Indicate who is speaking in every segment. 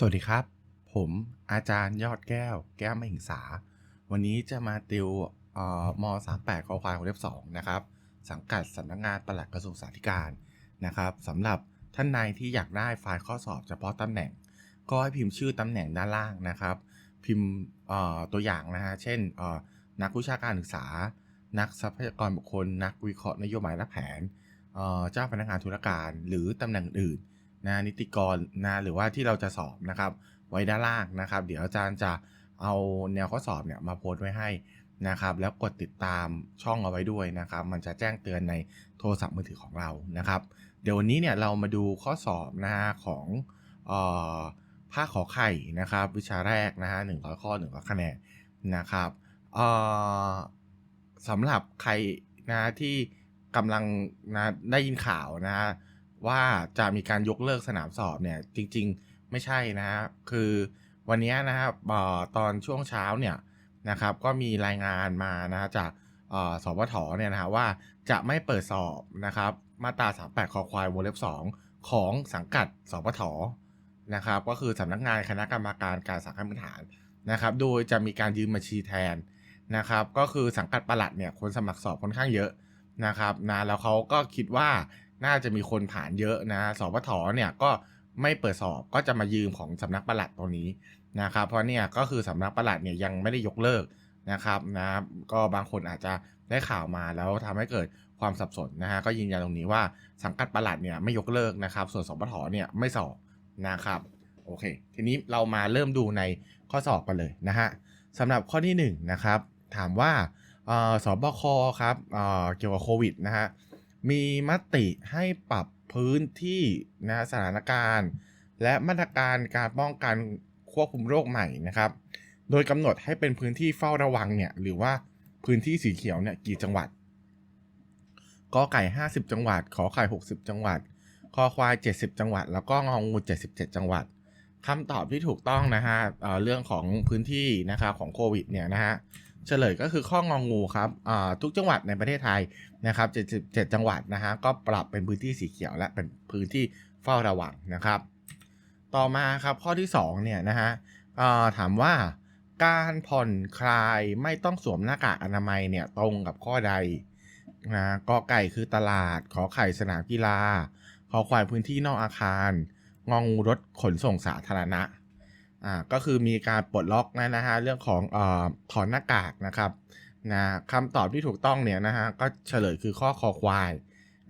Speaker 1: สวัสดีครับ ผมอาจารย์ยอดแก้ว แก้วมหิงสา วันนี้จะมาติวเอ่อม38คอควายของเล็บ2นะครับ สังกัดสำนักงานปลัดกระทรวงสาธารณการนะครับสำหรับท่านใดที่อยากได้ไฟล์ข้อสอบเฉพาะตำแหน่ง ก็ให้พิมพ์ชื่อตำแหน่งด้านล่างนะครับ พิมพ์เอ่อตัวอย่างนะฮะ เช่นเอ่อนักวิชาการศึกษา นักทรัพยากรบุคคล นักวิเคราะห์นโยบายและแผนเอ่อเจ้าพนักงานธุรการ หรือตำแหน่งอื่น นะนิติกรนะหรือว่าที่เราจะสอบนะครับ ไว้ด้านล่างนะครับ เดี๋ยวอาจารย์จะเอาแนวข้อสอบเนี่ยมาโพสต์ไว้ให้นะครับ แล้วกดติดตามช่องเอาไว้ด้วยนะครับ มันจะแจ้งเตือนในโทรศัพท์มือถือของเรานะครับ เดี๋ยววันนี้เนี่ยเรามาดูข้อสอบนะฮะของอ่อภาคขอไข่นะครับ วิชาแรกนะฮะหนึ่งร้อยข้อหนึ่งร้อยคะแนนนะครับอ่อสำหรับใครนะที่กำลังนะได้ยินข่าวนะฮะ ว่าจะมีการยกเลิกสนามสอบเนี่ยจริงๆไม่ใช่นะฮะคือวันนี้นะครับตอนช่วงเช้าเนี่ยนะครับก็มีรายงานมานะฮะจากเอ่อสวทเนี่ยนะฮะว่าจะไม่เปิดสอบนะครับมาตรา 38 คอควายวงเล็บ 2 ของสังกัดสวทนะครับก็คือสำนักงานคณะกรรมการการสังกัดพื้นฐานนะครับ โดยจะมีการยืมบัญชีแทนนะครับ ก็คือสังกัดประหลัดเนี่ยคนสมัครสอบค่อนข้างเยอะนะครับนะแล้วเขาก็คิดว่า น่าจะมีคนผ่านเยอะนะสปทเนี่ยก็ไม่เปิดสอบก็จะมายืมของสำนักประหลัดตรงนี้นะครับเพราะเนี่ยก็คือสำนักประหลัดเนี่ยยังไม่ได้ยกเลิกนะครับนะก็บางคนอาจจะได้ข่าวมาแล้วทำให้เกิดความสับสนนะฮะก็ยืนยันตรงนี้ว่าสังกัดประหลัดเนี่ยไม่ยกเลิกนะครับ ส่วนสปทเนี่ยไม่สอบนะครับโอเค ทีนี้เรามาเริ่มดูในข้อสอบกันเลยนะฮะสำหรับข้อที่1นงนะครับถามว่าเอ่อสบคครับเเกี่ยวกับโควิดนะฮะ มีมติให้ปรับพื้นที่นะสถานการณ์ และมาตรการการป้องกันควบคุมโรคใหม่นะครับ โดยกำหนดให้เป็นพื้นที่เฝ้าระวังเนี่ยหรือว่าพื้นที่สีเขียวเนี่ยกี่จังหวัดกอไก่ 50 จังหวัด ขอไข่ 60 จังหวัด คอควาย 70 จังหวัด แล้วก็งองู 77 จังหวัดคำตอบที่ถูกต้องนะฮะเเรื่องของพื้นที่นะครับของโควิดเนี่ยนะฮะ เฉลยก็คือข้ององูครับทุกจังหวัดในประเทศไทยนะครับ77จังหวัดนะฮะก็ปรับเป็นพื้นที่สีเขียวและเป็นพื้นที่เฝ้าระวังนะครับ ต่อมาครับข้อที่2เนี่ยนะฮะถามว่าการผ่อนคลายไม่ต้องสวมหน้ากากอนามัยเนี่ยตรงกับข้อใดนะกอไก่คือตลาด ขอไข่สนามกีฬา ขอควายพื้นที่นอกอาคาร งองูรถขนส่งสาธารณะ อ่าก็คือมีการปลดล็อกนะนะฮะเรื่องของอถอนหน้ากากนะครับนะคำตอบที่ถูกต้องเนี่ยนะฮะก็เฉลยคือข้อคอควาย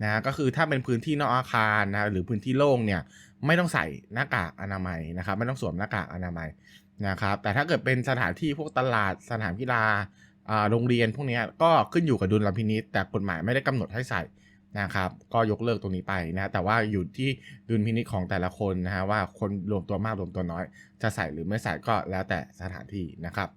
Speaker 1: นะก็คือถ้าเป็นพื้นที่นอกอาคารนะหรือพื้นที่โล่งเนี่ยไม่ต้องใส่หน้ากากอนามัยนะครับ ไม่ต้องสวมหน้ากากอนามัยนะครับ แต่ถ้าเกิดเป็นสถานที่พวกตลาดสนามกีฬาโรงเรียนพวกนี้ก็ขึ้นอยู่กับดุลพินิษแต่กฎหมายไม่ได้กำหนดให้ใส่ นะครับก็ยกเลิกตรงนี้ไปนะแต่ว่าอยู่ที่ดุลพินิษของแต่ละคนนะฮะว่าคนรวมตัวมากรวมตัวน้อย จะใส่หรือไม่ใส่ก็แล้วแต่สถานที่นะครับ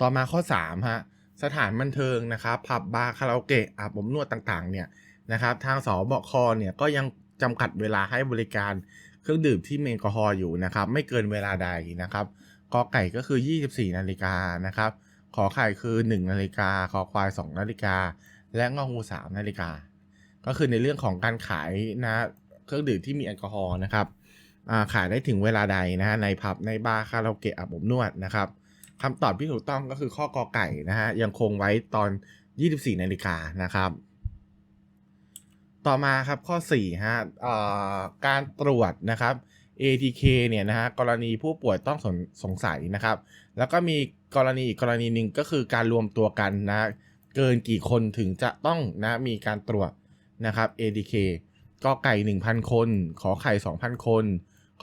Speaker 1: ต่อมาข้อ3ฮะสถานบันเทิงนะครับผับบาร์คาราโอเกะอาบอบนวดต่างๆเนี่ยนะครับทางสบคเนี่ยก็ยังจำกัดเวลาให้บริการเครื่องดื่มที่มีแอลกอฮอล์อยู่นะครับ ไม่เกินเวลาใดนะครับกอไก่ก็คือ 24 นาฬิกานะครับ ขอไข่คือ 1 นาฬิกา ขอควาย 2 นาฬิกา และงองู3นาฬิกา ก็คือในเรื่องของการขายนะเครื่องดื่มที่มีแอลกอฮอล์นะครับขายได้ถึงเวลาใดนะฮะในผับในบาร์คาราโอเกะอาบอบนวดนะครับคำตอบที่ถูกต้องก็คือข้อกอไก่นะฮะยังคงไว้ตอน 24นาฬิกานะครับ ต่อมาครับข้อ4ฮะการตรวจนะครับ ATK เนี่ยนะฮะกรณีผู้ป่วยต้องสงสงสัยนะครับ แล้วก็มีกรณีอีกกรณีหนึ่งก็คือการรวมตัวกันนะ เกินกี่คนถึงจะต้องนะมีการตรวจนะครับ ATK ก็ไก่ 1,000 คน ขอไข่ 2,000 คน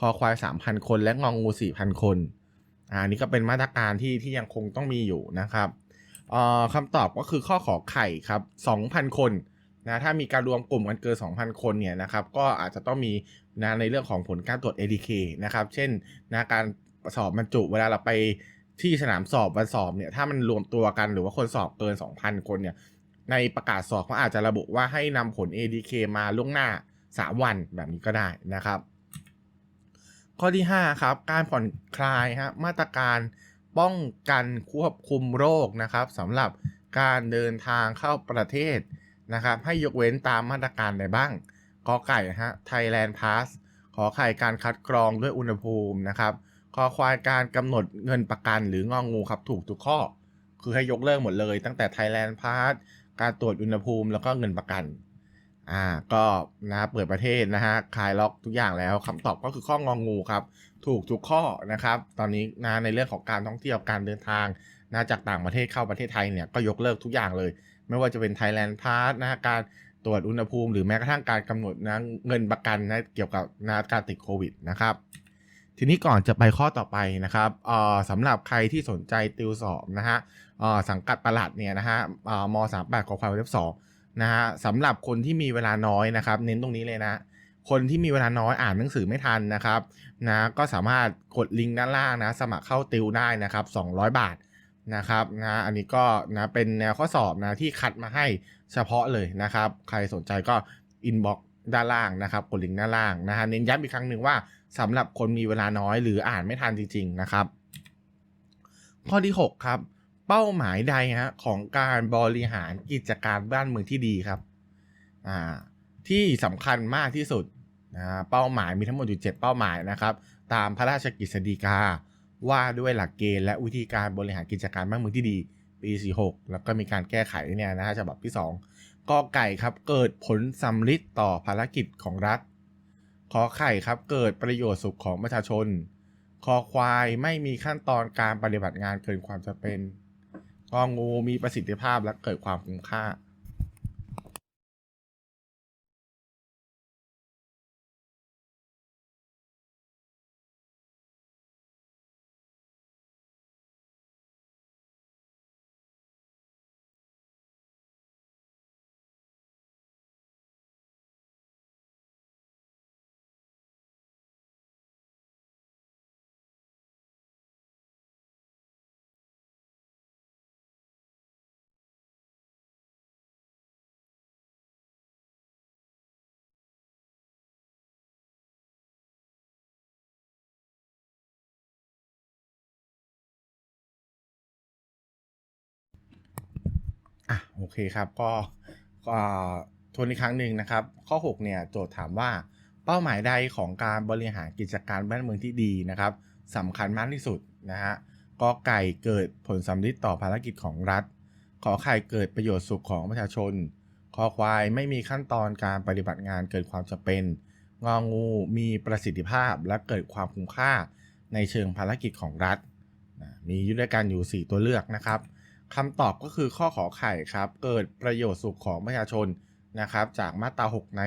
Speaker 1: คอควาย 3,000 คน และงองงู 4,000 คนอ่านี่ก็เป็นมาตรการที่ที่ยังคงต้องมีอยู่นะครับคำตอบก็คือข้อขอไข่ครับ 2,000 คนนะถ้ามีการรวมกลุ่มกันเกิน 2,000 คนเนี่ยนะครับก็อาจจะต้องมีนะในเรื่องของผลการตรวจ ADK นะครับ เช่นนะการสอบบรรจุเวลาเราไป ที่สนามสอบวันสอบเนี่ยถ้ามันรวมตัวกันหรือว่าคนสอบเกิน 2,000 คนเนี่ยในประกาศสอบเขาอาจจะระบุว่าให้นำผล ADK มาล่วงหน้า 3 วันแบบนี้ก็ได้นะครับ ข้อที่ 5 ครับ การผ่อนคลายฮะมาตรการป้องกันควบคุมโรคนะครับสำหรับการเดินทางเข้าประเทศนะครับ ให้ยกเว้นตามมาตรการใดบ้างกอไก่ฮะ Thailand Pass ขอไข่การคัดกรองด้วยอุณหภูมินะครับ คอควายการกำหนดเงินประกันหรืององูครับถูกทุกข้อ คือให้ยกเลิกหมดเลย ตั้งแต่ Thailand p a s s การตรวจอุณหภูมิแล้วก็เงินประกันอ่าก็นะเปิดประเทศนะฮะคลายล็อกทุกอย่างแล้วคำตอบก็คือข้ององงูครับ ถูกทุกข้อนะครับ ตอนนี้นะในเรื่องของการท่องเที่ยวการเดินทางนะจากต่างประเทศเข้าประเทศไทยเนี่ยก็ยกเลิกทุกอย่างเลย ไม่ว่าจะเป็น Thailand p a s s นะฮะการตรวจอุณหภูมิ หรือแม้กระทั่งการกำหนดนะเงินประกันนะเกี่ยวกับนะการติดโควิดนะครับ ทีนี้ก่อนจะไปข้อต่อไปนะครับเอ่อสำหรับใครที่สนใจติวสอบนะฮะเอ่อสังกัดประหลัดเนี่ยนะฮะเอ่อมสามแปดขอความเว็บสองนะฮะสำหรับคนที่มีเวลาน้อยนะครับ เน้นตรงนี้เลยนะ คนที่มีเวลาน้อยอ่านหนังสือไม่ทันนะครับนะก็สามารถกดลิงก์ด้านล่างนะสมัครเข้าติวได้นะครับ 200 บาทนะครับนะอันนี้ก็นะเป็นแนวข้อสอบนะที่คัดมาให้เฉพาะเลยนะครับ ใครสนใจก็อินบ็อก ด้านล่างนะครับกดลิงก์ด้านล่างนะฮะเน้นย้ำอีกครั้งหนึ่งว่าสำหรับคนมีเวลาน้อยหรืออ่านไม่ทันจริง ๆ นะครับ ข้อที่ 6 ครับ เป้าหมายใดฮะของการบริหารกิจการบ้านเมืองที่ดีครับอ่าที่สำคัญมากที่สุดนะเป้าหมายมีทั้งหมดอยู่7เป้าหมายนะครับ ตามพระราชกฤษฎีกาว่าด้วยหลักเกณฑ์และวิธีการบริหารกิจการบ้านเมืองที่ดีปี 46 แล้วก็มีการแก้ไขเนี่ยนะฮะฉบับที่ 2 กอไก่ครับเกิดผลสำลิดต่อภารกิจของรัฐขอไข่ครับเกิดประโยชน์สุขของประชาชน คอควายไม่มีขั้นตอนการปฏิบัติงานเกินความจำเป็นกองูมีประสิทธิภาพและเกิดความคุ้มค่า อะโอเคครับก็ทวนอีกครั้งหนึ่งนะครับ ข้อ 6 เนี่ยโจทย์ถามว่าเป้าหมายใดของการบริหารกิจการบ้านเมืองที่ดีนะครับสำคัญมากที่สุดนะฮะกอไก่เกิดผลสำลิดต่อภารกิจของรัฐ ขอไข่เกิดประโยชน์สุขของประชาชน คอควายไม่มีขั้นตอนการปฏิบัติงานเกินความจำเป็น งองูมีประสิทธิภาพและเกิดความคุ้มค่าในเชิงภารกิจของรัฐนะมียู่ด้วยกันอยู่ 4 ตัวเลือกนะครับ คำตอบก็คือข้อขอไข่ครับ เกิดประโยชน์สุขของประชาชนนะครับ จากมาตรา 6 ใน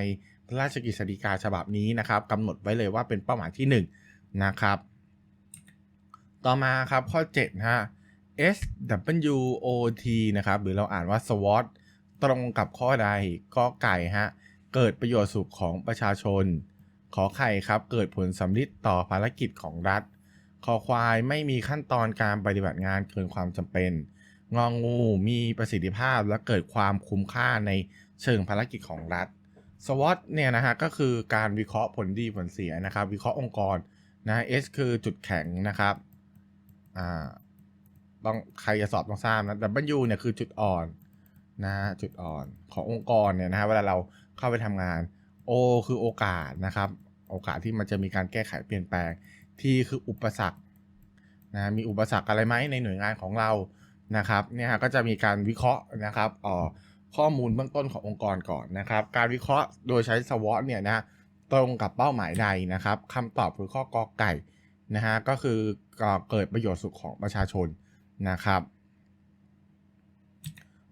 Speaker 1: พระราชกฤษฎีกาฉบับนี้นะครับกำหนดไว้เลยว่าเป็นเป้าหมายที่ 1 นะครับ ต่อมาครับข้อ7นะฮะ SWOT นะครับ หรือเราอ่านว่า SWOT ตรงกับข้อใดก็ไก่ฮะ เกิดประโยชน์สุขของประชาชน ขอไข่ครับ เกิดผลสำลิดต่อภารกิจของรัฐคอควายไม่มีขั้นตอนการปฏิบัติงานเกินความจำเป็น งองูมีประสิทธิภาพและเกิดความคุ้มค่าในเชิงภารกิจของรัฐ SWOT เนี่ยนะฮะก็คือการวิเคราะห์ผลดีผลเสียนะครับ วิเคราะห์องค์กรนะ S คือจุดแข็งนะครับอ่าต้องใครจะสอบต้องทราบนะ W เนี่ยคือจุดอ่อนนะจุดอ่อนขององค์กรเนี่ยนะฮะเวลาเราเข้าไปทำงาน O คือโอกาสนะครับ โอกาสที่มันจะมีการแก้ไขเปลี่ยนแปลง T คืออุปสรรคนะมีอุปสรรคอะไรไหมในหน่วยงานของเรา นะครับเนี่ยฮะก็จะมีการวิเคราะห์นะครับออข้อมูลเบื้องต้นขององค์กรก่อนนะครับ การวิเคราะห์โดยใช้ SWOT เนี่ยนะตรงกับเป้าหมายใดนะครับคำตอบคือข้อกอไก่นะฮะก็คือเกิดประโยชน์สุขของประชาชนนะครับ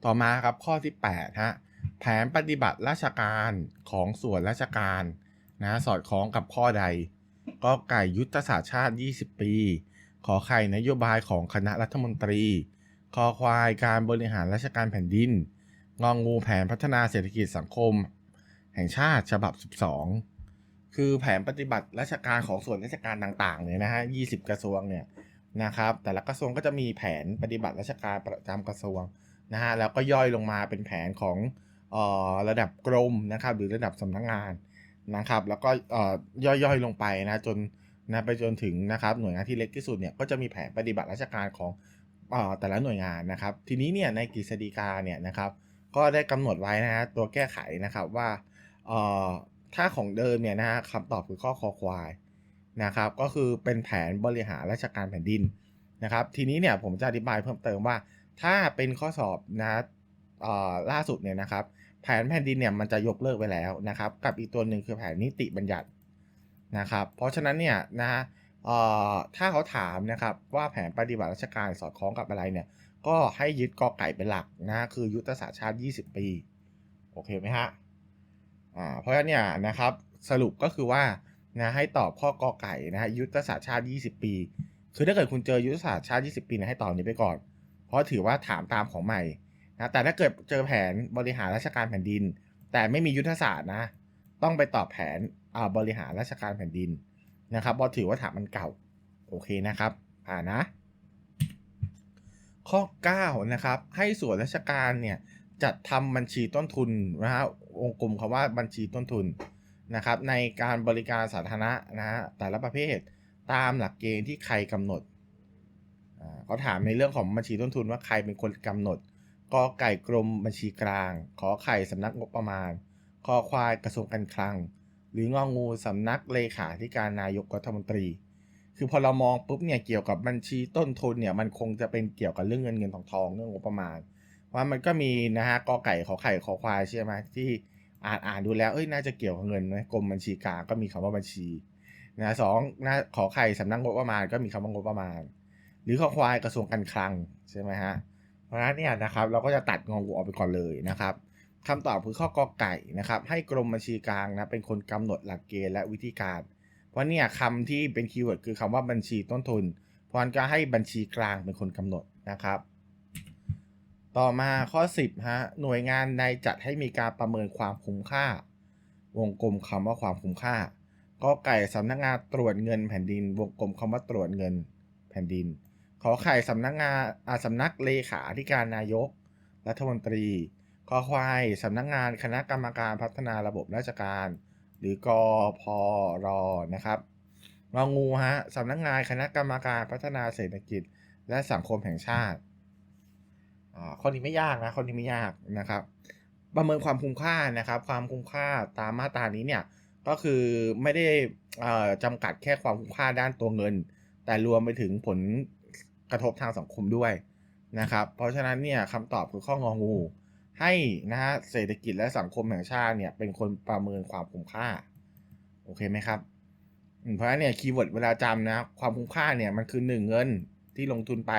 Speaker 1: ต่อมาครับข้อที่8ฮะแผนปฏิบัติราชการของส่วนราชการนะสอดคล้องกับข้อใดก็ไก่ยุทธศาสตร์ชาติ 20 ปี ขอไข่นโยบายของคณะรัฐมนตรี คอควายการบริหารราชการแผ่นดิน งองงูแผนพัฒนาเศรษฐกิจสังคม แห่งชาติฉบับ 12 คือแผนปฏิบัติราชการของส่วนราชการต่างๆเนี่ยนะฮะ20 กระทรวงเนี่ยนะครับ แต่ละกระทรวงก็จะมีแผนปฏิบัติราชการประจำกระทรวงนะฮะแล้วก็ย่อยลงมาเป็นแผนของออระดับกรมนะครับ หรือระดับสำนักงงานนะครับ แล้วก็ย่อยๆลงไปนะจนนะไปจนถึงนะครับหน่วยงานที่เล็กที่สุดเนี่ยก็จะมีแผนปฏิบัติราชการของ แต่ละหน่วยงานนะครับ ทีนี้เนี่ยในกฤษฎีกาเนี่ยนะครับ ก็ได้กำหนดไว้นะฮะตัวแก้ไขนะครับว่าถ้าของเดิมเนี่ยนะฮะคำตอบคือข้อคอควายนะครับ ก็คือเป็นแผนบริหารราชการแผ่นดินนะครับ ทีนี้เนี่ยผมจะอธิบายเพิ่มเติมว่า ถ้าเป็นข้อสอบนะเอ่อล่าสุดเนี่ยนะครับ แผนแผ่นดินเนี่ยมันจะยกเลิกไปแล้วนะครับ กับอีกตัวหนึ่งคือแผนนิติบัญญัตินะครับ เพราะฉะนั้นเนี่ยนะเอ่อ ถ้าเขาถามนะครับว่าแผนปฏิบัติราชการสอดคล้องกับอะไรเนี่ย ก็ให้ยึดกอไก่เป็นหลักนะคือยุทธศาสตร์ชาติ 20 ปี โอเคไหมฮะอ่าเพราะฉะนั้นเนี่ยนะครับสรุปก็คือว่านะให้ตอบข้อกอไก่นะฮะยุทธศาสตร์ชาติ 20 ปี คือถ้าเกิดคุณเจอยุทธศาสตร์ชาติ 20 ปีเนยให้ตอบนี้ไปก่อน เพราะถือว่าถามตามของใหม่นะแต่ถ้าเกิดเจอแผนบริหารราชการแผ่นดิน แต่ไม่มียุทธศาสตร์นะ ต้องไปตอบแผนบริหารราชการแผ่นดิน นะครับเพราะถือว่าถามมันเก่า โอเคนะครับ อ่านะ ข้อ 9 นะครับ ให้ส่วนราชการเนี่ยจัดทำบัญชีต้นทุนนะฮะวงค์กลมคำว่าบัญชีต้นทุนนะครับ ในการบริการสาธารณะนะฮะแต่ละประเภทตามหลักเกณฑ์ที่ใครกำหนดเขาถามในเรื่องของบัญชีต้นทุนว่าใครเป็นคนกำหนดกอไก่กรมบัญชีกลาง ขอไข่สำนักงบประมาณคอควายกระทรวงการคลัง รืององูสำนักเลขาธิการนายกรัฐมนตรี คือพอเรามองปุ๊บเนี่ยเกี่ยวกับบัญชีต้นทุนเนี่ยมันคงจะเป็นเกี่ยวกับเรื่องเงินเงินทองทองเรื่องงบประมาณ ว่ามันก็มีนะฮะกอไก่ขอไข่ขอควายใช่ไหมที่อ่านอ่านดูแล้วเอ้ยน่าจะเกี่ยวกับเงินนะกรมบัญชีกลางก็มีคำว่าบัญชีนะสองนะขอไข่สำนักงบประมาณก็มีคำว่างบประมาณ หรือขอควายกระทรวงการคลังใช่ไหมฮะเพราะฉะนั้นเนี่ยนะครับเราก็จะตัดงองูออกไปก่อนเลยนะครับ คำตอบคือข้อกอไก่นะครับ ให้กรมบัญชีกลางนะเป็นคนกำหนดหลักเกณฑ์และวิธีการ เพราะเนี่ยคำที่เป็นคีย์เวิร์ดคือคำว่าบัญชีต้นทุน เพราะนั้นก็ให้บัญชีกลางเป็นคนกำหนดนะครับ ต่อมาข้อ 10ฮะหน่วยงานใดจัดให้มีการประเมินความคุ้มค่า วงกลมคำว่าความคุ้มค่าก็ไก่สำนักงานตรวจเงินแผ่นดิน วงกลมคำว่าตรวจเงินแผ่นดิน ขอไข่สำนักงานอาสำนักเลขาธิการนายก รัฐมนตรี ขอควายสำนักงานคณะกรรมการพัฒนาระบบราชการ หรือกอพอรอนะครับงองูฮะสำนักงานคณะกรรมการพัฒนาเศรษฐกิจ และสังคมแห่งชาติอ่าข้อนี้ไม่ยากนะข้อนี้ไม่ยากนะครับ ประเมินความคุ้มค่านะครับ ความคุ้มค่าตามมาตรานี้เนี่ยก็คือไม่ได้จำกัดแค่ความคุ้มค่าด้านตัวเงิน แต่รวมไปถึงผลกระทบทางสังคมด้วยนะครับ เพราะฉะนั้นเนี่ยคำตอบคือข้ององู ให้นะฮะเศรษฐกิจและสังคมแห่งชาติเนี่ยเป็นคนประเมินความคุ้มค่า โอเคไหมครับ เพราะฉะนั้นเนี่ยคีย์เวิร์ดเวลาจำนะความคุ้มค่าเนี่ยมันคือหนึ่งเงินที่ลงทุนไป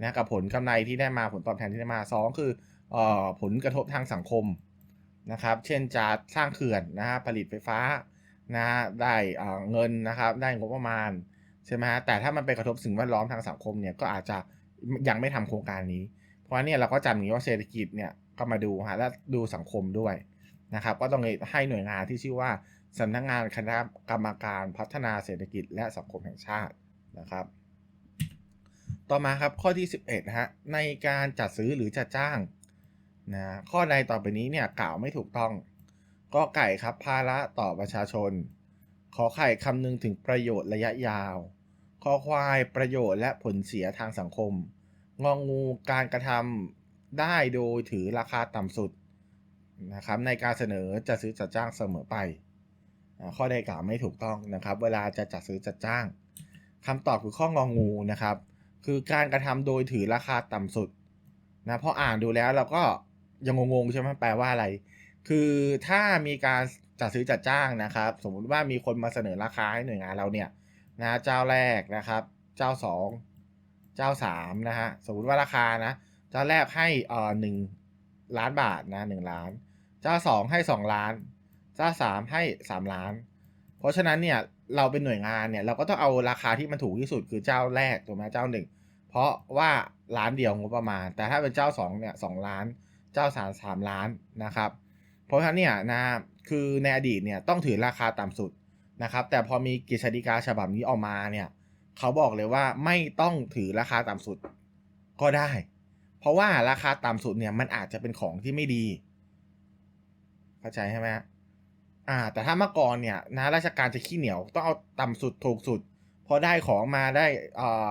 Speaker 1: นะกับผลกำไรที่ได้มาผลตอบแทนที่ได้มาสองคือเอ่อผลกระทบทางสังคมนะครับ เช่นจะสร้างเขื่อนนะฮะผลิตไฟฟ้านะฮะได้เอ่อเงินนะครับ ได้งบประมาณใช่ไหมฮะแต่ถ้ามันไปกระทบสิ่งแวดล้อมทางสังคมเนี่ยก็อาจจะยังไม่ทำโครงการนี้ เพราะฉะนั้นเนี่ยเราก็จำอย่างนี้ว่าเศรษฐกิจเนี่ย ก็มาดูฮะและดูสังคมด้วยนะครับ ก็ต้องให้หน่วยงานที่ชื่อว่าสำนักงานคณะกรรมการพัฒนาเศรษฐกิจและสังคมแห่งชาตินะครับ ต่อมาครับข้อที่ 11นะฮะในการจัดซื้อหรือจัดจ้างนะข้อใดต่อไปนี้เนี่ยกล่าวไม่ถูกต้องก็ไก่ครับภาระต่อประชาชน ขอไข่คำนึงถึงประโยชน์ระยะยาวขอควายประโยชน์และผลเสียทางสังคม งองูการกระทำ ได้โดยถือราคาต่ำสุดนะครับในการเสนอจัดซื้อจัดจ้างเสมอไป ข้อใดกล่าวไม่ถูกต้องนะครับ เวลาจะจัดซื้อจัดจ้างคำตอบคือข้ององูนะครับ คือการกระทำโดยถือราคาต่ำสุดนะพออ่านดูแล้วเราก็ยังงงๆใช่ไหมแปลว่าอะไร คือถ้ามีการจัดซื้อจัดจ้างนะครับ สมมุติว่ามีคนมาเสนอราคาให้หน่วยงานเราเนี่ยนะเจ้าแรกนะครับ เจ้าสองเจ้าสามนะฮะสมมติว่าราคานะ เจ้าแรกให้เอ่อหนึ่งล้านบาทนะหนึ่งล้าน เจ้าสองให้สองล้าน เจ้าสามให้สามล้าน เพราะฉะนั้นเนี่ยเราเป็นหน่วยงานเนี่ยเราก็ต้องเอาราคาที่มันถูกที่สุดคือเจ้าแรกถูกไหมเจ้าหนึ่งเพราะว่าล้านเดียวงบประมาณ แต่ถ้าเป็นเจ้าสองเนี่ยสองล้าน เจ้าสามสามล้านนะครับ เพราะฉะนั้นเนี่ยนะคือในอดีตเนี่ยต้องถือราคาต่ำสุดนะครับ แต่พอมีกฤษฎีกาฉบับนี้ออกมาเนี่ยเขาบอกเลยว่าไม่ต้องถือราคาต่ำสุดก็ได้ ราะว่าราคาต่ำสุดเนี่ยมันอาจจะเป็นของที่ไม่ดี เข้าใจใช่ไหมฮะอ่า แต่ถ้าเมื่อก่อนเนี่ยนะราชการจะขี้เหนียวต้องเอาต่ำสุดถูกสุด พอได้ของมาได้อ่า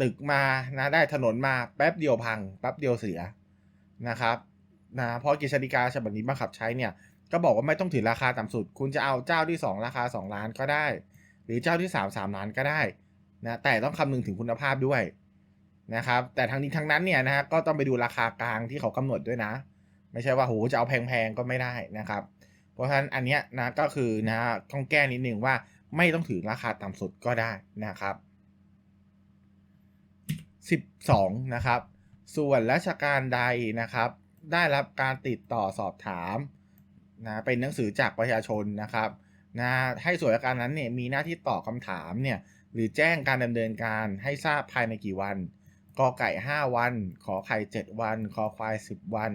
Speaker 1: ตึกมานะได้ถนนมาแป๊บเดียวพังแป๊บเดียวเสียนะครับนะเพราะกฤษฎีกาฉบับนี้บังคับใช้เนี่ยก็ก็บอกว่าไม่ต้องถือราคาต่ำสุด คุณจะเอาเจ้าที่สองราคาสองล้านก็ได้ หรือเจ้าที่สามสามล้านก็ได้นะแต่ต้องคำนึงถึงคุณภาพด้วย นะครับ แต่ทั้งนี้ทั้งนั้นเนี่ยนะฮะก็ต้องไปดูราคากลางที่เขากำหนดด้วยนะ ไม่ใช่ว่าโหจะเอาแพงๆก็ไม่ได้นะครับ เพราะฉะนั้นอันเนี้ยนะก็คือนะต้องแก้นิดนึงว่าไม่ต้องถือราคาต่ำสุดก็ได้นะครับ 12 นะครับ ส่วนราชการใดนะครับ ได้รับการติดต่อสอบถามนะเป็นหนังสือจากประชาชนนะครับนะให้ส่วนราชการนั้นเนี่ยมีหน้าที่ตอบคำถามเนี่ยหรือแจ้งการดำเนินการให้ทราบภายในกี่วัน กอไก่ 5 วัน ขอไข่ 7 วัน คอควาย 10 วัน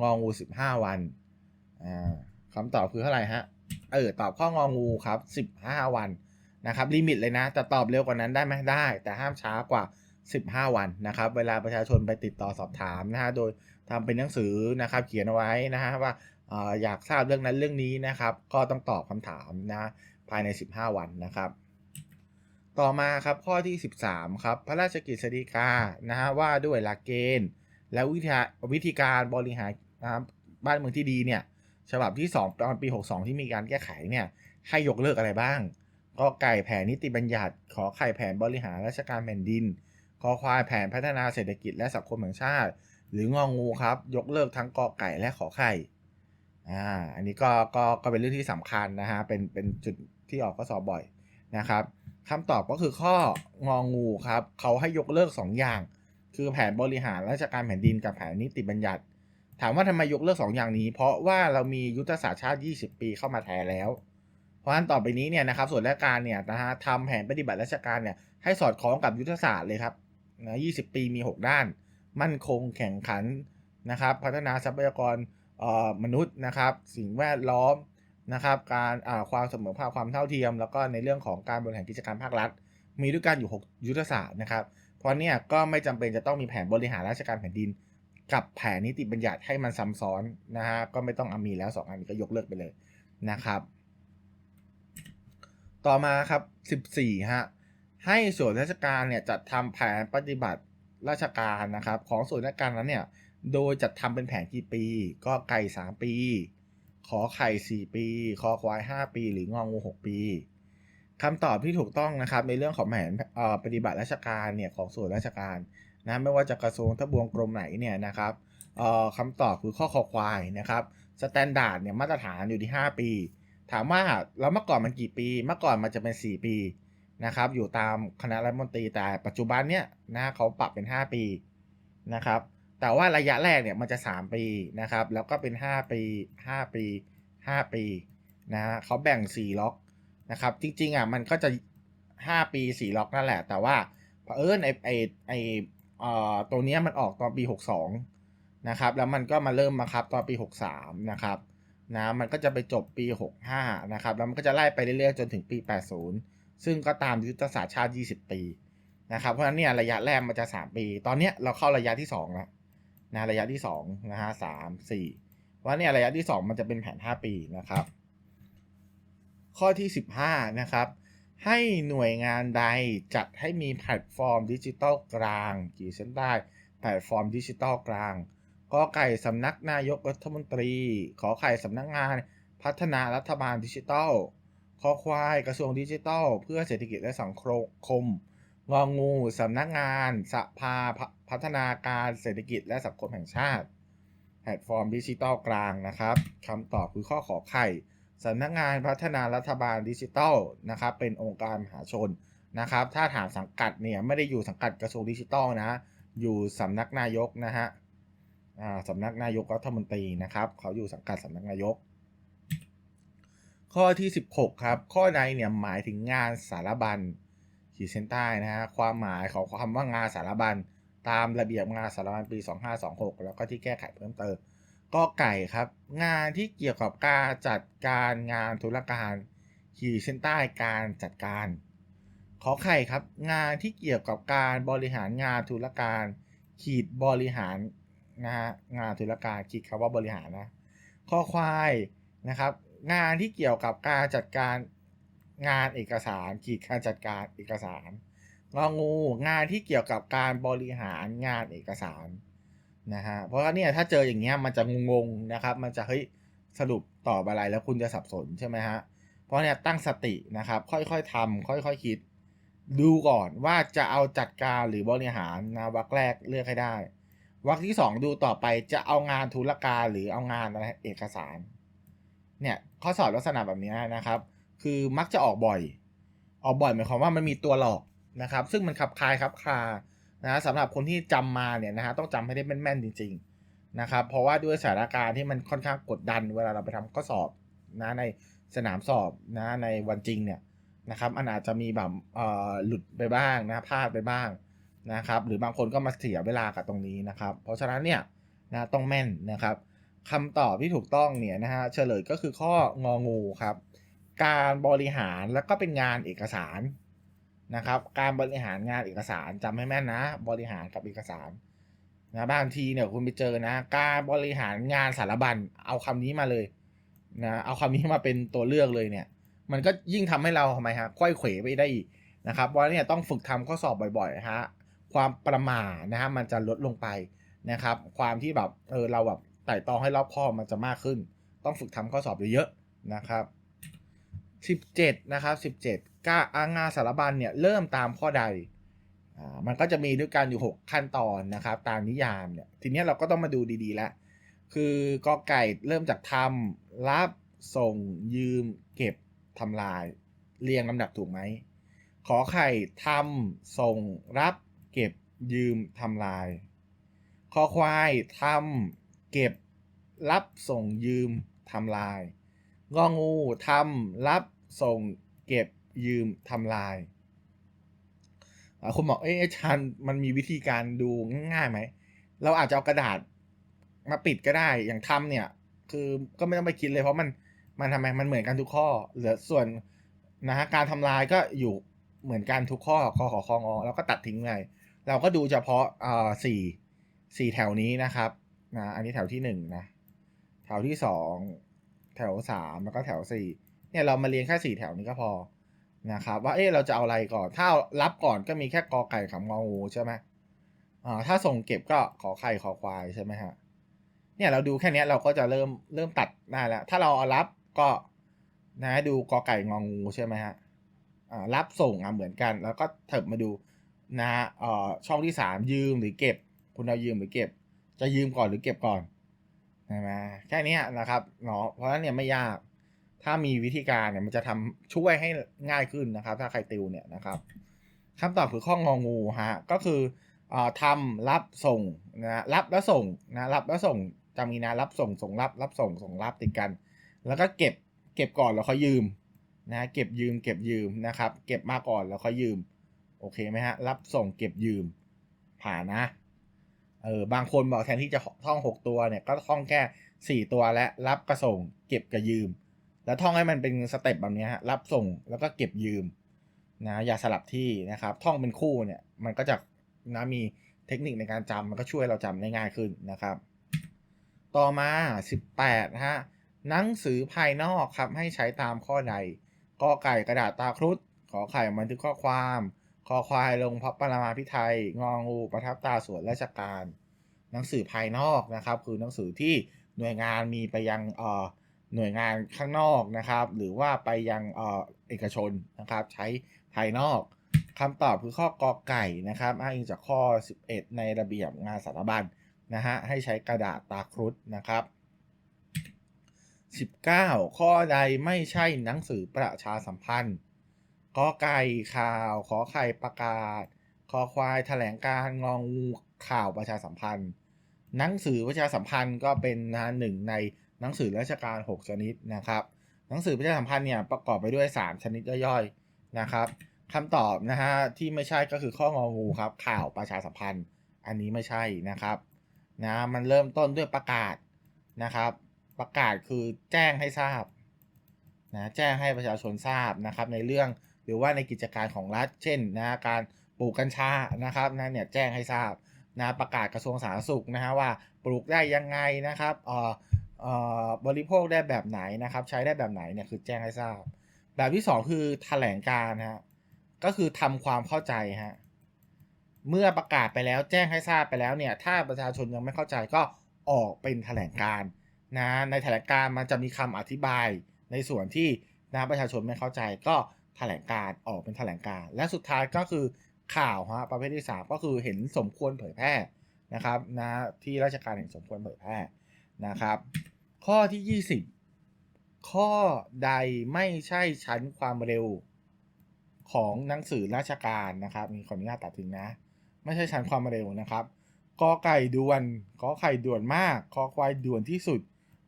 Speaker 1: งองู 15 วันอ่าคำตอบคือเท่าไหร่ฮะ เออ ตอบข้ององูครับ 15 วันนะครับ ลิมิตเลยนะ แต่ตอบเร็วกว่านั้นได้ไหมได้ แต่ห้ามช้ากว่า 15 วันนะครับ เวลาประชาชนไปติดต่อสอบถามนะฮะ โดยทำเป็นหนังสือนะครับ เขียนเอาไว้นะฮะว่าอออยากทราบเรื่องนั้นเรื่องนี้นะครับ ก็ต้องตอบคำถามนะภายใน 15 วันนะครับ ต่อมาครับข้อที่ 13ครับพระราชกฤษฎีกานะฮะว่าด้วยหลักเกณฑ์ และวิธีวิธีการบริหารนะครับบ้านเมืองที่ดีเนี่ยฉบับที่ 2 ตอนปี 62 ที่มีการแก้ไขเนี่ยให้ยกเลิกอะไรบ้างก็ไก่แผนนิติบัญญัติ ขอไข่แผนบริหารราชการแผ่นดินคอควายแผนพัฒนาเศรษฐกิจและสังคมแห่งชาติ หรืององูครับ ยกเลิกทั้งกอไก่และขอไข่อ่าอันนี้ก็ก็ก็เป็นเรื่องที่สำคัญนะฮะเป็นเป็นจุดที่ออกข้อสอบบ่อยนะครับ คำตอบก็คือข้ององูครับ เขาให้ยกเลิก 2 อย่าง คือแผนบริหารราชการแผ่นดินกับแผนนิติบัญญัติ ถามว่าทำไมยกเลิก 2 อย่างนี้ เพราะว่าเรามียุทธศาสตร์ชาติ 20 ปีเข้ามาแทนแล้ว เพราะฉะนั้นต่อไปนี้เนี่ยนะครับส่วนราชการเนี่ยนะฮะทำแผนปฏิบัติราชการเนี่ยให้สอดคล้องกับยุทธศาสตร์เลยครับนะ20 ปีมี 6 ด้าน มั่นคงแข่งขันนะครับ พัฒนาทรัพยากรมนุษย์นะครับ สิ่งแวดล้อม นะครับการความเสมอภาคความเท่าเทียม แล้วก็ในเรื่องของการบริหารกิจการภาครัฐ มีด้วยกันอยู่ 6 ยุทธศาสตร์นะครับ เพราะเนี่ยก็ไม่จำเป็นจะต้องมีแผนบริหารราชการแผ่นดิน กับแผนนิติบัญญัติให้มันซ้ำซ้อนนะฮะก็ไม่ต้องเอามีแล้ว 2 อันนี้ก็ยกเลิกไปเลยนะครับ ต่อมาครับ 14ฮะให้ส่วนราชการเนี่ยจัดทำแผนปฏิบัติราชการนะครับ ของส่วนราชการนั้นเนี่ยโดยจัดทำเป็นแผนกี่ปี ก็ไก่3ปี ขอไข่ 4 ปี คอควาย 5 ปี หรืององู 6 ปีคำตอบที่ถูกต้องนะครับในเรื่องของแผนปฏิบัติราชการเนี่ยของส่วนราชการนะไม่ว่าจะกระทรวงทบวงกรมไหนเนี่ยนะครับคำตอบคือข้อคอควายนะครับสแตนดาร์ดเนี่ยมาตรฐานอยู่ที่ 5 ปี ถามว่าแล้วเมื่อก่อนมันกี่ปี เมื่อก่อนมันจะเป็น 4 ปีนะครับอยู่ตามคณะรัฐมนตรีแต่ปัจจุบันเนี่ยนะเขาปรับเป็น 5 ปีนะครับ แต่ว่าระยะแรกเนี่ยมันจะ 3 ปีนะครับ แล้วก็เป็น 5 ปี 5 ปี 5 ปีนะเขาแบ่ง 4 ล็อกนะครับ จริงๆอะมันก็จะ 5 ปี 4 ล็อกนั่นแหละ แต่ว่าเผอิญไอไอไอเอ่อตัวนี้มันออกตอนปี 62 นะครับ แล้วมันก็มาเริ่มมาครับตอนปี 63 นะครับนะมันก็จะไปจบปี 65 นะครับ แล้วมันก็จะไล่ไปเรื่อยๆ จนถึงปี 80 ซึ่งก็ตามยุทธศาสตร์ชาติ 20 ปีนะครับ เพราะฉะนั้นเนี่ยระยะแรกมันจะ 3 ปี ตอนเนี้ยเราเข้าระยะที่ 2 แล้ว นะระยะที่2นะฮะสามสี่ว่าเนี่ยระยะที่ 2 มันจะเป็นแผน 5 ปีนะครับ ข้อที่ 15 นะครับ ให้หน่วยงานใดจัดให้มีแพลตฟอร์มดิจิทัลกลาง กี่เส้นได้แพลตฟอร์มดิจิทัลกลางกอไก่สำนักนายกรัฐมนตรี ขอไข่สำนักงานพัฒนารัฐบาลดิจิทัลคอควายกระทรวงดิจิทัล เพื่อเศรษฐกิจและสังคมงองูสำนักงานสภา พัฒนาการเศรษฐกิจและสังคมแห่งชาติ แพลตฟอร์มดิจิทัลกลางนะครับคำตอบคือข้อขอไข่สำนักงานพัฒนารัฐบาลดิจิทัลนะครับ เป็นองค์การมหาชนนะครับ ถ้าถามสังกัดเนี่ยไม่ได้อยู่สังกัดกระทรวงดิจิทัลนะ อยู่สำนักนายกนะฮะสำนักนายกรัฐมนตรีนะครับ เขาอยู่สังกัดสำนักนายก ข้อที่ 16 ครับ ข้อใดเนี่ยหมายถึงงานสารบัญขีดเส้นใต้นะฮะความหมายของคำว่างานสารบัญ ตามระเบียบงานสารบัญปี 2526 แล้วก็ที่แก้ไขเพิ่มเติมก็ไก่ครับ งานที่เกี่ยวกับการจัดการงานธุรการขีดเส้นใต้การจัดการ ขอไข่ครับ งานที่เกี่ยวกับการบริหารงานธุรการ ขีดบริหารนะฮะงานธุรการขีดคำว่าบริหารนะข้อควายนะครับ งานที่เกี่ยวกับการจัดการงานเอกสารขีดการจัดการเอกสาร งองูงานที่เกี่ยวกับการบริหารงานเอกสารนะฮะเพราะว่าเนี่ยถ้าเจออย่างเงี้ยมันจะงงๆนะครับ มันจะเฮ้ยสรุปตอบอะไรแล้วคุณจะสับสนใช่ไหมฮะเพราะเนี่ยตั้งสตินะครับ ค่อยๆทำค่อยๆคิด ดูก่อนว่าจะเอาจัดการหรือบริหารนะวรรคแรกเลือกให้ได้วรรคที่สองดูต่อไปจะเอางานธุรการหรือเอางานอะไรเอกสารเนี่ยข้อสอบลักษณะแบบนี้นะครับ คือมักจะออกบ่อย ออกบ่อยหมายความว่ามันมีตัวหลอก นะครับ ซึ่งมันขับคลายครับคลานะสำหรับคนที่จำมาเนี่ยนะฮะต้องจำให้ได้แม่นๆจริง ๆนะครับ เพราะว่าด้วยสถานการณ์ที่มันค่อนข้างกดดัน เวลาเราไปทำข้อสอบนะในสนามสอบนะในวันจริงเนี่ยนะครับมันอาจจะมีแบบเอ่อหลุดไปบ้างนะพลาดไปบ้างนะครับหรือบางคนก็มาเสียเวลากับตรงนี้นะครับ เพราะฉะนั้นเนี่ยนะต้องแม่นนะครับคำตอบที่ถูกต้องเนี่ยนะฮะเฉลยก็คือข้ององูครับ การบริหารแล้วก็เป็นงานเอกสาร นะครับ การบริหารงานเอกสารจำให้แม่นนะ บริหารกับเอกสารนะบางทีเนี่ยคุณไปเจอนะ การบริหารงานสารบัญเอาคำนี้มาเลยนะเอาคำนี้มาเป็นตัวเลือกเลยเนี่ย มันก็ยิ่งทำให้เราทำไมฮะควยเขวไปได้อีกนะครับเพราะเนี่ยต้องฝึกทำข้อสอบบ่อยๆฮะความประมาทนะฮะมันจะลดลงไปนะครับ ความที่แบบเออเราแบบไต่ตองให้รอบคอบมันจะมากขึ้น ต้องฝึกทำข้อสอบเยอะๆนะครับ 17 นะครับ 17ก้าอางานสารบัญเนี่ยเริ่มตามข้อใดอ่ามันก็จะมีด้วยกันอยู่ 6 ขั้นตอนนะครับ ตามนิยามเนี่ย ทีนี้เราก็ต้องมาดูดีๆแล้ว คือกอไก่เริ่มจากทำรับ ส่ง ยืม เก็บทำลาย เรียงลำดับถูกไหม ขอไข่ทำส่ง รับ เก็บ ยืมทำลาย คอควายทำเก็บ รับ ส่ง ยืมทำลาย งองูทำรับส่งเก็บยืมทำลายคุณบอกเอ๊ะอาจารย์มันมีวิธีการดูง่ายไหม เราอาจจะเอากระดาษมาปิดก็ได้อย่างทำเนี่ย คือก็ไม่ต้องไปคิดเลยเพราะมันมันทำไมมันเหมือนกันทุกข้อเหลือส่วนนะฮะการทำลายก็อยู่เหมือนกันทุกข้อคอขอคองอแล้วก็ตัดทิ้งเลยเราก็ดูเฉพาะอ่าสี่สี่แถวนี้นะครับนะอันนี้แถวที่หนึ่งนะแถวที่สอง แถวสามแล้วก็แถวสี่เนี่ยเรามาเรียงแค่สี่แถวนี้ก็พอนะครับว่าเอ๊ะเราจะเอาอะไรก่อน ถ้ารับก่อนก็มีแค่กอไก่กับงองูใช่ไหมอ่าถ้าส่งเก็บก็ขอไข่ขอควายใช่ไหมฮะเนี่ยเราดูแค่นี้เราก็จะเริ่มเริ่มตัดได้แล้วถ้าเราเอารับก็นะดูกอไก่งองูใช่ไหมฮะอ่ารับส่งอะเหมือนกัน แล้วก็เถิบมาดูนะเอ่อช่องที่สามยืมหรือเก็บ คุณเอายืมหรือเก็บ จะยืมก่อนหรือเก็บก่อน ใช่ไหมแค่นี้นะครับเนาะเพราะฉะนั้นเนี่ยไม่ยาก ถ้ามีวิธีการเนี่ยมันจะทำช่วยให้ง่ายขึ้นนะครับ ถ้าใครติวเนี่ยนะครับคำตอบคือข้ององูฮะก็คืออ่าทำรับส่งนะรับแล้วส่งนะรับแล้วส่งจำมีนะรับส่งส่งรับรับส่งส่งรับติดกัน แล้วก็เก็บเก็บก่อนแล้วค่อยยืมนะเก็บยืมเก็บยืมนะครับ เก็บมาก่อนแล้วค่อยยืม โอเคไหมฮะรับส่งเก็บยืมผ่านนะ เออบางคนบอกแทนที่จะท่องหกตัวเนี่ยก็ท่องแค่สี่ตัวและรับกระส่ง เก็บกับยืม แล้วท่องให้มันเป็นสเต็ปแบบนี้ฮะรับส่งแล้วก็เก็บยืมนะอย่าสลับที่นะครับ ท่องเป็นคู่เนี่ยมันก็จะนะมีเทคนิคในการจำมันก็ช่วยเราจำได้ง่ายขึ้นนะครับ ต่อมา 18ฮะหนังสือภายนอกครับให้ใช้ตามข้อใดกอไก่กระดาษตาครุฑขอไข่บันทึกข้อความ คอควายลงพระปรมาพิไทยงองูประทับตาส่วนราชการ หนังสือภายนอกนะครับ คือหนังสือที่หน่วยงานมีไปยังเอ่อหน่วยงานข้างนอกนะครับ หรือว่าไปยังเอ่อเอกชนนะครับ ใช้ภายนอกคำตอบคือข้อกอไก่นะครับอ้างอิงจากข้อ 11 ในระเบียบงานสารบัญนะฮะให้ใช้กระดาษตาครุฑนะครับ 19 ข้อใดไม่ใช่หนังสือประชาสัมพันธ์ กอไก่ข่าว ขอไข่ประกาศ คอควายแถลงการงองูข่าวประชาสัมพันธ์ หนังสือประชาสัมพันธ์ก็เป็นนะหนึ่งในหนังสือราชการ 6 ชนิดนะครับ หนังสือประชาสัมพันธ์เนี่ยประกอบไปด้วย 3 ชนิดย่อยๆนะครับคำตอบนะฮะที่ไม่ใช่ก็คือข้ององูครับข่าวประชาสัมพันธ์ อันนี้ไม่ใช่นะครับนะมันเริ่มต้นด้วยประกาศนะครับ ประกาศคือแจ้งให้ทราบนะแจ้งให้ประชาชนทราบนะครับในเรื่อง หรือว่าในกิจการของรัฐ เช่นนะการปลูกกัญชานะครับนะเนี่ยแจ้งให้ทราบนะประกาศกระทรวงสาธารณสุขนะฮะว่าปลูกได้ยังไงนะครับเอ่อเอ่อบริโภคได้แบบไหนนะครับ ใช้ได้แบบไหนเนี่ยคือแจ้งให้ทราบ แบบที่สองคือแถลงการฮะก็คือทำความเข้าใจฮะเมื่อประกาศไปแล้วแจ้งให้ทราบไปแล้วเนี่ย ถ้าประชาชนยังไม่เข้าใจก็ออกเป็นแถลงการนะในแถลงการมันจะมีคำอธิบายในส่วนที่นะประชาชนไม่เข้าใจก็ แถลงการ์ออกเป็นแถลงการ์และสุดท้ายก็คือข่าวฮะประเภทที่สามก็คือเห็นสมควรเผยแพร่นะครับนะที่ราชการเห็นสมควรเผยแพร่นะครับ ข้อที่ 20 ข้อใดไม่ใช่ชั้นความเร็วของหนังสือราชการนะครับ มีขออนุญาตตัดทิ้งนะ ไม่ใช่ชั้นความเร็วนะครับกอไก่ด่วนกอไข่ด่วนมากคอควายด่วนที่สุด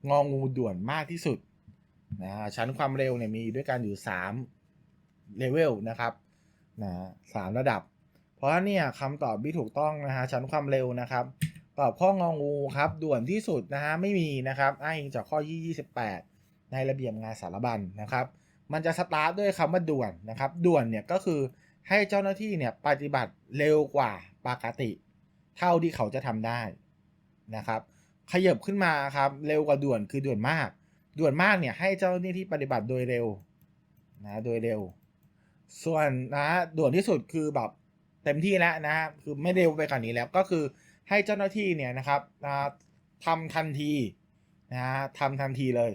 Speaker 1: งองูด่วนมากที่สุดนะชั้นความเร็วเนี่ยมีด้วยกันอยู่ 3 เลเวลนะครับนะสามระดับ เพราะฉะนั้นเนี่ยคำตอบที่ถูกต้องนะฮะชั้นความเร็วนะครับ ตอบข้ององูครับด่วนที่สุดนะฮะไม่มีนะครับอ้างอิงจากข้อที่28 ในระเบียบงานสารบัญนะครับ มันจะสตาร์ทด้วยคำว่าด่วนนะครับด่วนเนี่ยก็คือให้เจ้าหน้าที่เนี่ยปฏิบัติเร็วกว่าปกติ เท่าที่เขาจะทำได้นะครับขยับขึ้นมาครับเร็วกว่าด่วนคือด่วนมาก ด่วนมากเนี่ยให้เจ้าหน้าที่ปฏิบัติโดยเร็วนะโดยเร็ว ส่วนนะด่วนที่สุดคือแบบเต็มที่แล้วนะคือไม่เร็วไปกว่านนี้แล้วก็คือให้เจ้าหน้าที่เนี่ยนะครับนะทำทันทีนะทำทันทีเลย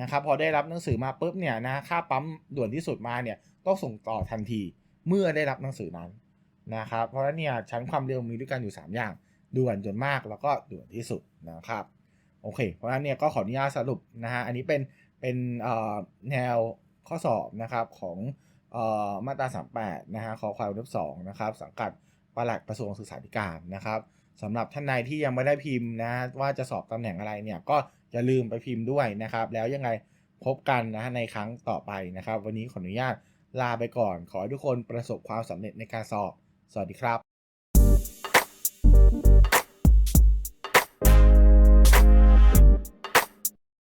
Speaker 1: นะครับพอได้รับหนังสือมาปุ๊บเนี่ยนะค่าปั๊มด่วนที่สุดมาเนี่ยต้องส่งต่อทันทีเมื่อได้รับหนังสือนั้นนะครับเพราะฉะนั้นเนี่ยชั้นความเร็วมีด้วยกันอยู่ 3 อย่างด่วนจนมากแล้วก็ด่วนที่สุดนะครับโอเค เพราะฉะนั้นเนี่ยก็ขออนุญาตสรุปนะฮะอันนี้เป็นเป็นแนวข้อสอบนะครับของ มาตรา 38 นะฮะขอความเล็บ2นะครับ สังกัดปลัดกระทรวงศึกษาธิการนะครับสำหรับท่านใดที่ยังไม่ได้พิมพ์นะว่าจะสอบตำแหน่งอะไรเนี่ยก็อย่าลืมไปพิมพ์ด้วยนะครับ แล้วยังไงพบกันนะในครั้งต่อไปนะครับ วันนี้ขออนุญาตลาไปก่อน ขอให้ทุกคนประสบความสำเร็จในการสอบ สวัสดีครับ